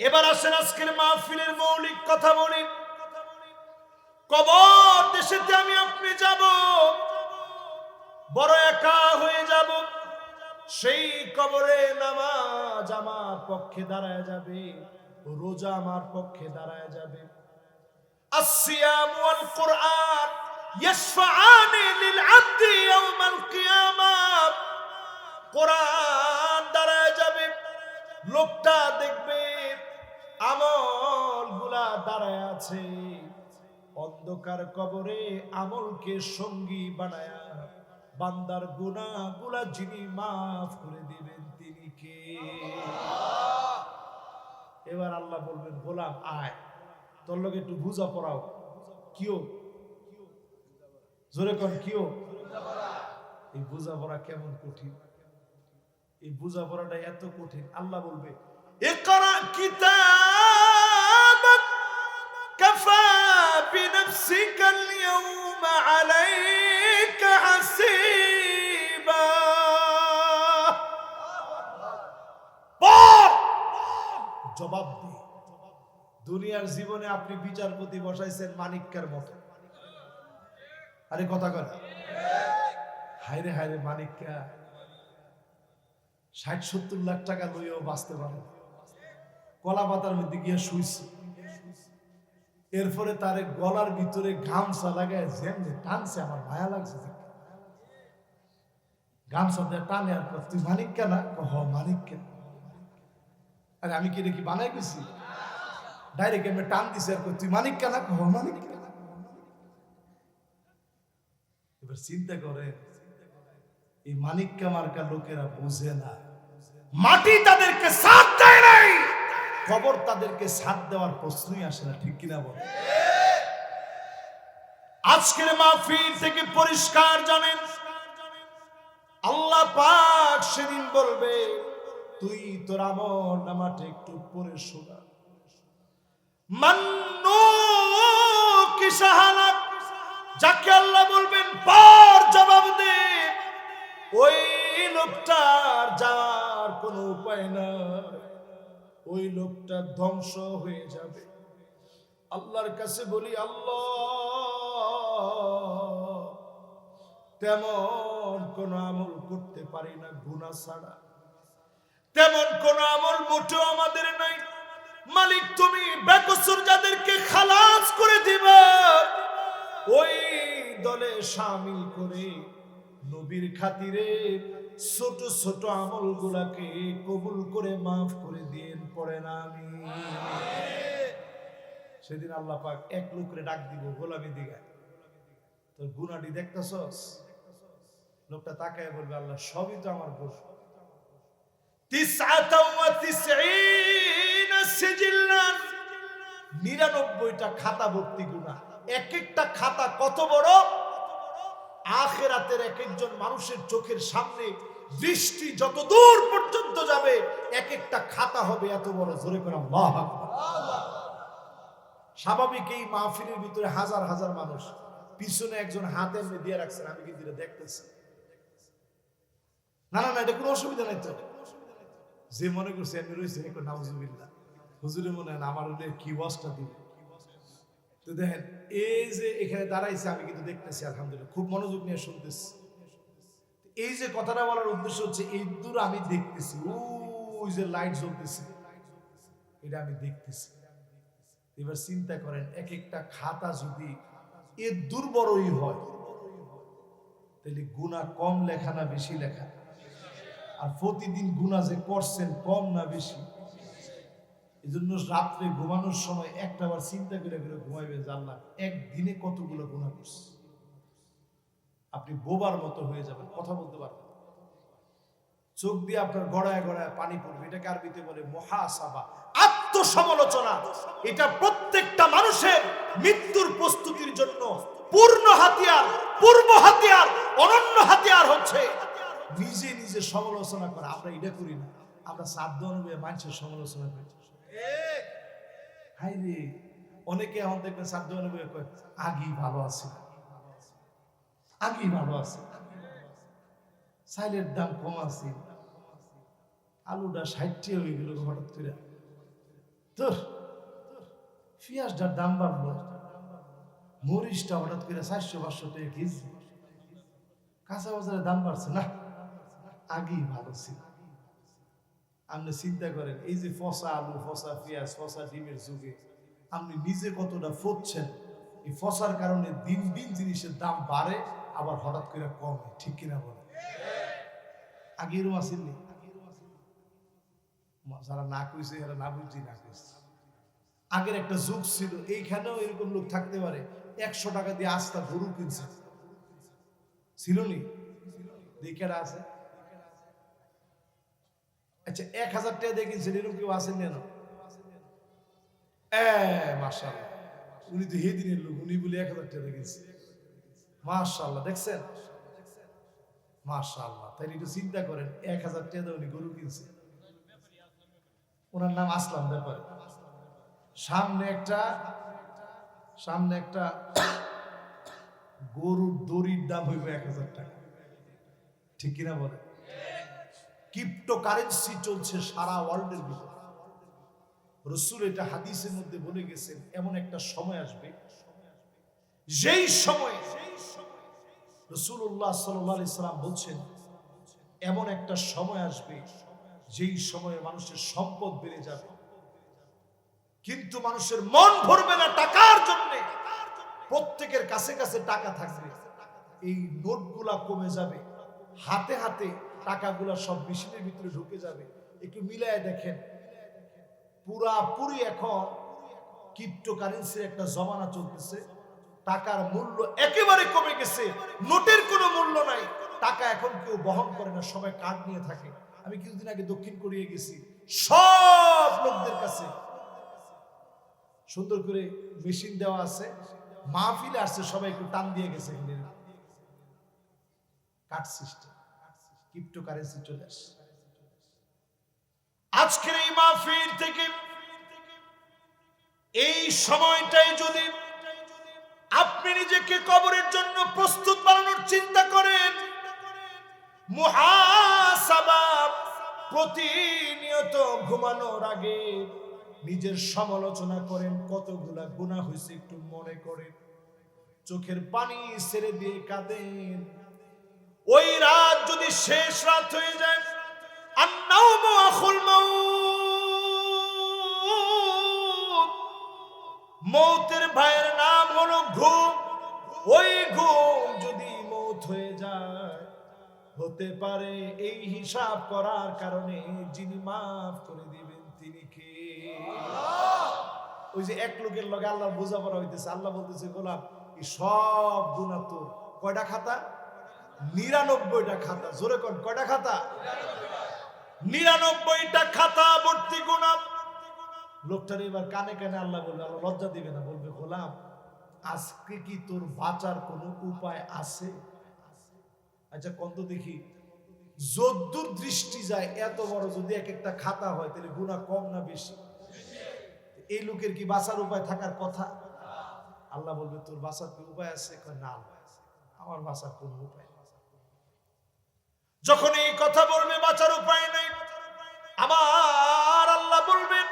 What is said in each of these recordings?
এবার আসেন আজকের মাহফিলের মৌলিক কথা বলি। কবর দেশেতে আমি আপনি যাব, বড় একা হয়ে যাব, সেই কবরে নামাজ আমার পক্ষে দাঁড়ায় যাবে, রোজা আমার পক্ষে দাঁড়ায় যাবে। আসিয়াম ওয়াল কোরআন ইশফাআনি লিল আবদি ইয়াউমাল কিয়ামাহ কোরআন দাঁড়ায় যাবে, লোকটা দেখবে আমলগুলা দাঁড়ায় আছে। অন্ধকার কবরে আমলকে সঙ্গী বানায়া বান্দার গুনা গুলা যিনি মাফ করে দিবেন, তিনি কে? এবার আল্লাহ বলবেন, গোলাম, আয়। তোর লোক একটু বুঝা পড়াও। কিও? জোরে কর কিও? এই বুঝা পড়া কেমন কঠিন? এই বুঝা পড়াটা এত কঠিন। আল্লাহ বলবে, ইকরা কিতাবাক জবাব দে। দুনিয়ার জীবনে আপনি বিচারপতি বসাইছেন মানিক্কার মতো। আরে কথা কর হাইরে হাইরে মানিক্কা ষাট সত্তর লাখ টাকা লইও বাঁচতে পারে কলা পাতার মধ্যে গিয়ে শুইছে। এরপরে তারে গলার ভিতরে গামছা লাগায় যেমনি টানছে, আমার মায়া লাগছে গামছা দিয়ে টানে আর তুই মানিক কেনা হ, মানিক কেন আরে আমি কি কি বানাই গেছি ডাইরেক্ট টান আর তুই এবার চিন্তা করে, এই লোকেরা বুঝে না। মাটি তাদেরকে সাথ কবর তাদেরকে সাথ দেওয়ার প্রশ্নই আসে না, ঠিক কিনা বল? আজকের মাহফিল থেকে পরিষ্কার জানেন, আল্লাহ পাক সেদিন বলবে, তুই তোর আমল নামাটা একটু পরে শোনা। মান্নু কি সাহালাক যাকে আল্লাহ বলবেন, পার জবাব দে। ওই লোকটার যাওয়ার কোনো উপায় নাই। ওই লোকটা ধ্বংস হয়ে যাবে। আল্লাহর কাছে বলি, আল্লাহ, তেমন কোন আমল করতে পারি না গুণা ছাড়া। তেমন কোন আমল মোটেও আমাদের নাই। মালিক, তুমি বেকসুর যাদেরকে খালাস করে দিবা, ওই দলে সামিল করে নবীর খাতিরে ছোট ছোট আমল গুলাকে কবুল করে মাফ করে দিয়েন পড়ে না আমি সেদিন আল্লাহ পাক এক লোকরে ডাক দিব গোলামি দিঘায় তোর গুনাটি দেখতেছস? লোকটা তাকায় বলবে আল্লাহ সবই তো আমার ভুল নিরানব্বইটা খাতা ভর্তি গুণা এক একটা খাতা কত বড়? আখেরাতের এক একজন মানুষের চোখের সামনে দৃষ্টি যত দূর পর্যন্ত যাবে এক একটা খাতা হবে এত বড় জোরে করে স্বাভাবিক এই মাহফিলের ভিতরে হাজার হাজার মানুষ, পিছনে একজন হাতে এমনি দিয়ে রাখছেন, আমি কিন্তু দেখতেছি। না না না, এটা কোনো অসুবিধা নাই তো। যে মনে করছে আমি রয়েছে নাউজুবিল্লাহ। হুজুরে মনে হয় আমার কি ওয়াজটা দিবে? তো দেখেন, এই যে এখানে দাঁড়াইছে, আমি কিন্তু দেখতেছি, আলহামদুলিল্লাহ। খুব মনোযোগ নিয়ে শুনতেছি। এই যে কথাটা বলার উদ্দেশ্য হচ্ছে, এই দূর আমি দেখতেছি, ওই যে লাইট জ্বলতেছে, এটা আমি দেখতেছি। এবার চিন্তা করেন এক একটা খাতা যদি এ দুর্বড়ই হয়, তাহলে গুণা কম লেখা না বেশি লেখা? আর প্রতিদিন গুণা যে করছেন, কম না বেশি? এই জন্য রাত্রে ঘুমানোর সময় একটা বার চিন্তা করে করে ঘুমাইবেন যে আল্লাহ, একদিনে কতগুলো গুণা করছে? আপনি বোবার মতো হয়ে যাবেন, কথা বলতে পারবেন চোখ দিয়ে আপনার গড়ায় গড়ায় পানি পড়বে এটাকে আরবিতে বলে? মহাসাবা। আত্মসমালোচনা, এটা প্রত্যেকটা মানুষের মৃত্যুর প্রস্তুতির জন্য পূর্ণ হাতিয়ার, পূর্ব হাতিয়ার, অনন্য হাতিয়ার হচ্ছে। নিজে নিজে সমালোচনা করা, আমরা এটা করি না। আমরা সাধ্য অনুভবে মানুষের সমালোচনা করি। হাই রে অনেকে এখন দেখবেন সাধ্য অনুভবে কয়, আগেই ভালো আছে। আগেই ভালো আছে। সাইলের দাম কম আছে। আলুটা ষাটটি হয়ে গেল হঠাৎ করে। তোর পেঁয়াজটার দাম বাড়লো। মরিচটা হঠাৎ করে চারশো, পাঁচশো টাকা কেজি। কাঁচা বাজারের দাম বাড়ছে না। আগেই ভালো ছিল। আপনি চিন্তা করেন, এই যে ফসা আলু, ফসা পেঁয়াজ, ফসা ডিমের যুগে আপনি নিজে কতটা ফুটছেন এই ফসার কারণে দিন দিন জিনিসের দাম বাড়ে, আবার হঠাৎ করে কমে, ঠিক কিনা বলে আগে এরকম আসেননি যারা না কইছে, এরা না বুঝছি না কইছে। আগের একটা যুগ ছিল, এইখানেও এরকম লোক থাকতে পারে, একশো টাকা দিয়ে আস্তা গরু কিনছে। ছিল নি? দিকেরা আছে? আচ্ছা এক হাজার টাকা দিয়ে কিনছেন, এরকম কেউ আসেন কেন মার্শাল উনি তো হে দিনের লোক, উনি বলে এক হাজার টাকা কিনছে। মার্শাল্লাহ দেখছেন? মার্শাল্লাহ তাই একটু চিন্তা করেন, এক হাজার টাকা উনি গরু কিনছে। ওনার নাম আসলাম ব্যাপারে। সামনে একটা সামনে একটা গরুর দড়ির দাম হইবে এক হাজার টাকা। ঠিক কিনা বলে ক্রিপ্টো কারেন্সি চলছে সারা ওয়ার্ল্ডের ভিতরে। রসুল এটা হাদিসের মধ্যে বলে গেছেন, এমন একটা সময় আসবে, যেই সময় রসুল্লাহ সাল্লাম বলছেন, এমন একটা সময় আসবে, যেই সময়ে মানুষের সম্পদ বেড়ে যাবে। কিন্তু মানুষের মন ভরবে না টাকার জন্য, প্রত্যেকের কাছে কাছে টাকা থাকবে। এই নোটগুলা কমে যাবে, হাতে হাতে টাকাগুলা সব মেশিনের ভিতরে ঢুকে যাবে। একটু মিলায় দেখেন পুরাপুরি এখন ক্রিপ্টোকারেন্সির একটা জমানা চলতেছে। টাকার মূল্য একেবারে কমে গেছে, নোটের কোনো মূল্য নাই। টাকা এখন কেউ বহন করে না, সবাই কার্ড নিয়ে থাকে। আমি কিছুদিন আগে দক্ষিণ কোরিয়া গেছি, সব লোকদের কাছে। সুন্দর করে মেশিন দেওয়া আছে, মাহফিলে আসছে, সবাই একটু টান দিয়ে গেছে। কার্ড সিস্টেম ক্রিপ্টো কারেন্সি চলে আসছে আজকের এই মাহফিল থেকে এই সময়টাই যদি আপনি নিজেকে কবরের জন্য প্রস্তুত বানানোর চিন্তা করেন মুহাসাবা প্রতিনিয়ত ঘুমানোর আগে নিজের সমালোচনা করেন, কতগুলা গুণা হয়েছে একটু মনে করেন। চোখের পানি ছেড়ে দিয়ে কাঁদেন ওই রাত যদি শেষ রাত হয়ে যায় মৌতের ভাইয়ের নাম হলো ঘুম ওই ঘুম যদি মৌত হয়ে যায়, হতে পারে এই হিসাব করার কারণে যিনি মাফ করে দিবেন তিনি কে? ওই যে এক লোকের লগে আল্লাহ বোঝাপড়া হইতেছে। আল্লাহ বলতেছে গোলাপ সব গুণা তোর কয়টা খাতা? নিরানব্বইটা খাতা। জোরে কোন, কয়টা খাতা? নিরানব্বইটা খাতা, ভর্তি গুণা লোকটার এবার কানে কানে আল্লাহ বলবে, আল্লাহ লজ্জা দিবে না, বলবে, গোলাম, আজকে কি তোর বাঁচার কোনো উপায় আছে? আচ্ছা কত দেখি। যদ্দুর দৃষ্টি যায়, এত বড় যদি এক একটা খাতা হয়, তাহলে গুণা কম না বেশি? এই লোকের কি বাঁচার উপায় থাকার কথা? আল্লাহ বলবে, তোর বাঁচার কি উপায় আছে? না, আমার বাঁচার কোন উপায়। যখন এই কথা বলবে, বাঁচার উপায় নেই। আমার আল্লাহ বলবেন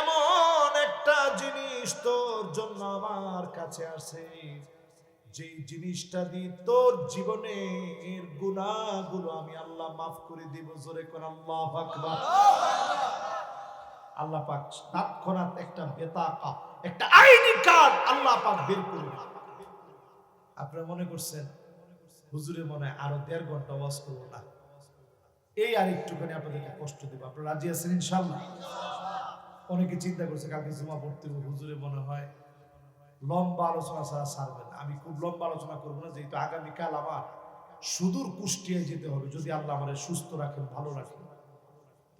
এমন একটা জিনিস তোর জন্য আমার কাছে আছে। যে জিনিসটা দি তোর জীবনের গুনাহগুলো আমি আল্লাহ মাফ করে দিব, জোরে কোন আল্লাহ আল্লাহ পাক তৎক্ষণাৎ একটা বেতাকা, একটা আইডি কার্ড আল্লাহ পাক বের করে। আপনারা মনে করছেন হুজুরে মনে হয় আরও দেড় ঘণ্টা ওয়াজ করব না? এই আর একটুখানি আপনাদেরকে কষ্ট দেবো। আপনারা রাজি আছেন ইনশাল্লাহ? অনেকে চিন্তা করছে, কালকে জমা পড়তে হুজুরে মনে হয় লম্বা আলোচনা ছাড়া ছাড়বে না। আমি খুব লম্বা আলোচনা করব না, যেহেতু আগামীকাল আমার সুদূর কুষ্টিয়ায় যেতে হবে, যদি আল্লাহ আমাদের সুস্থ রাখেন, ভালো রাখেন।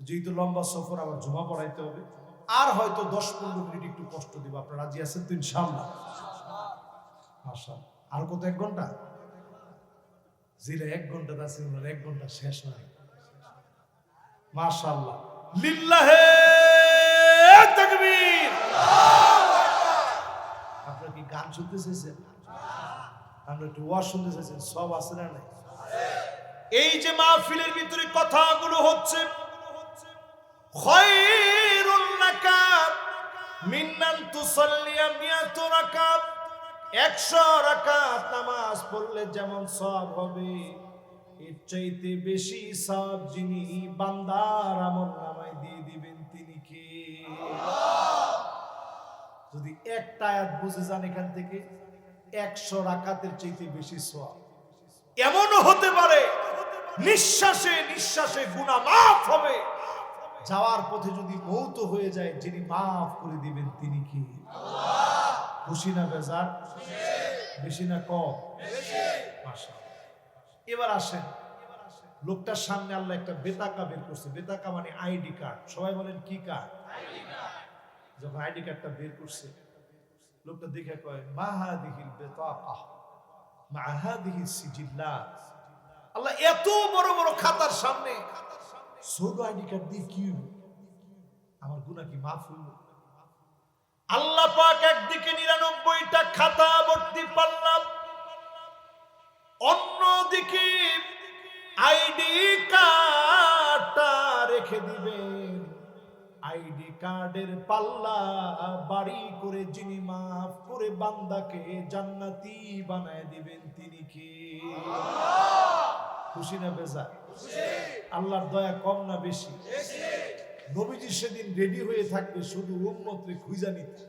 যেহেতু লম্বা সফর, আবার জমা পড়াইতে হবে। আর হয়তো দশ পনেরো মিনিট একটু কষ্ট দিব। আপনারা রাজি আছেন তো ইনশাল্লাহ? মাশাআল্লাহ। আর কত, এক ঘণ্টা? জিলে এক ঘণ্টা আছে এক ঘণ্টা শেষ নাই। মাশাআল্লাহ। লিল্লাহে তাকবীর। আপনারা কি গান শুনতে চাইছেন? আমরা একটু ওয়াজ শুনতে চাইছেন, সব আছে না নাই? এই যে মাহফিলের ভিতরে কথাগুলো হচ্ছে খায়রুল লাকা মিন আন তুসাল্লিয়া মিয়াতু রাকাত 100 রাকাত নামাজ পড়লে যেমন সওয়াব হবে, এর চাইতে বেশি সওয়াব যিনি বান্দার আমল নামায় দিয়ে দিবেন তিনি কে? যদি একটা আয়াত বুঝে যান এখান থেকে, একশো রাকাতের চাইতে বেশি সওয়াব। এমনও হতে পারে, নিঃশ্বাসে নিঃশ্বাসে গুণা মাফ হবে। যাওয়ার পথে যদি মৌত হয়ে যায়, যিনি মাফ করে দিবেন তিনি কি? খুশি না বেজার? বেশি না কম? এবার আসেন। লোকটার সামনে আল্লাহ একটা বেতাকা বের করছে। বেতাকা মানে আইডি কার্ড। সবাই বলেন, কি কার্ড? যখন আইডি কার্ডটা বের করছে, লোকটা দেখে কয় মাহাদিহিল বেতাকা? মাহাদিহি সিজিল্লাত? আল্লাহ, এত বড় বড় খাতার সামনে ছোট আইডি কার্ড দিয়ে কি আমার গুনাহ কি মাফ হইল আল্লাহ পাক একদিকে নিরানব্বইটা খাতা ভর্তি পারলাম অন্যদিকে আইডি কার্ডটা রেখে দিবেন। আইডি কার্ডের পাল্লা বাড়ি করে যিনি মাফ করে বান্দাকে জান্নাতি বানায় দিবেন তিনি কি? খুশি না বেজা আল্লাহর দয়া কম না বেশি। নবীজি সেদিন রেডি হয়ে থাকবে শুধু উম্মতরে খুঁজা নিতে।